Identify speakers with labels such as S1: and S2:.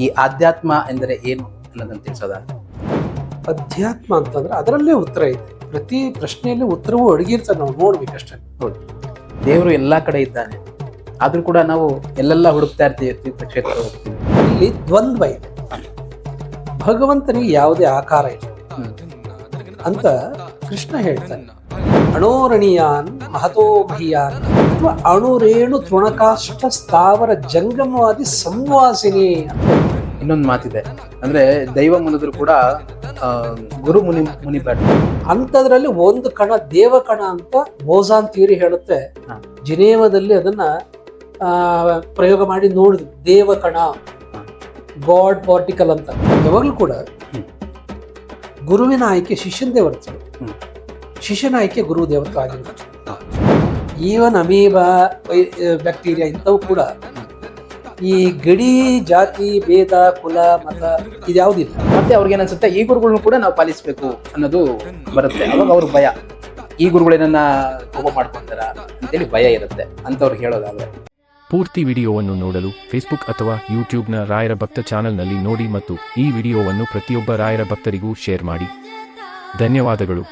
S1: ಈ ಆಧ್ಯಾತ್ಮ ಎಂದರೆ ಏನು ಅನ್ನೋದನ್ನು ತಿಳಿಸೋದ?
S2: ಅಧ್ಯಾತ್ಮ ಅಂತಂದ್ರೆ ಅದರಲ್ಲೇ ಉತ್ತರ ಇದೆ ಪ್ರತಿ ಪ್ರಶ್ನೆಯಲ್ಲಿ ಉತ್ತರವೂ ಅಡಗಿರ್ತಾರೆ ನಾವು ನೋಡ್ಬೇಕಷ್ಟೇ
S1: ನೋಡಿ ದೇವರು ಎಲ್ಲಾ ಕಡೆ ಇದ್ದಾನೆ. ಆದ್ರೂ ಕೂಡ ನಾವು ಎಲ್ಲೆಲ್ಲ ಹುಡುಕ್ತಾ ಇರ್ತೀವಿ ತೀರ್ಥಕ್ಷೇತ್ರ ಹೋಗ್ತೀವಿ.
S2: ಇಲ್ಲಿ ದ್ವಂದ್ವ ಇದೆ. ಭಗವಂತನಿಗೆ ಯಾವುದೇ ಆಕಾರ ಇಲ್ಲ. ಅಂತ ಕೃಷ್ಣ ಹೇಳ್ತಾನೆ. ಅಣೋರಣಿಯಾನ್ ಮಹತೋಭಿಯಾನ್ ಅಥವಾ ಅಣುರೇಣು ತೃಣಕಾಷ್ಟ ಸ್ಥಾವರ ಜಂಗಮವಾದಿ ಸಂವಾಸಿನಿ ಅಂತ.
S1: ಇನ್ನೊಂದು ಮಾತಿದೆ. ಅಂದ್ರೆ ದೈವ ಮುನಿದ್ರು ಕೂಡ ಗುರು ಮುನಿ ಮುನಿ ಬೇಡ
S2: ಅಂಥದ್ರಲ್ಲಿ ಒಂದು ಕಣ ದೇವಕಣ ಅಂತ ಬೋಸಾನ್ ಥಿಯರಿ ಹೇಳುತ್ತೆ. ಜಿನೇವದಲ್ಲಿ ಅದನ್ನ ಪ್ರಯೋಗ ಮಾಡಿ ನೋಡಿದ್ವಿ. ದೇವ
S1: ಕಣ
S2: ಗಾಡ್ ಪಾರ್ಟಿಕಲ್ ಅಂತ. ಯಾವಾಗಲೂ ಕೂಡ. ಗುರುವಿನ ಆಯ್ಕೆ ಶಿಷ್ಯಂದೇ
S1: ಬರ್ತದೆ.
S2: ಶಿಷ್ಯನ ಆಯ್ಕೆ ಗುರು ದೇವತ್ವ ಆಗಿಲ್ಲ ಈವನ್ ಅಮೀಬಾ ಬ್ಯಾಕ್ಟೀರಿಯಾ ಇಂಥವು ಕೂಡ ಈ ಗಡಿ ಜಾತಿ ಭೇದ ಕುಲ ಮತ ಇದ್ಯಾವುದಿಲ್ಲ.
S1: ಮತ್ತೆ ಅವ್ರಿಗೆ ಏನನ್ಸುತ್ತೆ ಈ ಗುರುಗಳನ್ನ ಕೂಡ ನಾವು ಪಾಲಿಸ್ಬೇಕು ಅನ್ನೋದು ಬರುತ್ತೆ. ಅವಾಗ ಅವ್ರ ಭಯ. ಈ ಗುರುಗಳೇನನ್ನ ಕೋಪ ಮಾಡ್ಕೊಂತಾರ ಅಂತೇಳಿ ಭಯ ಇರುತ್ತೆ ಅಂತವ್ರಿಗೆ ಹೇಳೋದಾದ್ರೆ.
S3: ಪೂರ್ತಿ ವಿಡಿಯೋವನ್ನು ನೋಡಲು ಫೇಸ್ಬುಕ್ ಅಥವಾ ಯೂಟ್ಯೂಬ್ನ ರಾಯರ ಭಕ್ತ ಚಾನೆಲ್ನಲ್ಲಿ ನೋಡಿ ಮತ್ತು ಈ ವಿಡಿಯೋವನ್ನು ಪ್ರತಿಯೊಬ್ಬ ರಾಯರ ಭಕ್ತರಿಗೂ ಶೇರ್ ಮಾಡಿ. ಧನ್ಯವಾದಗಳು.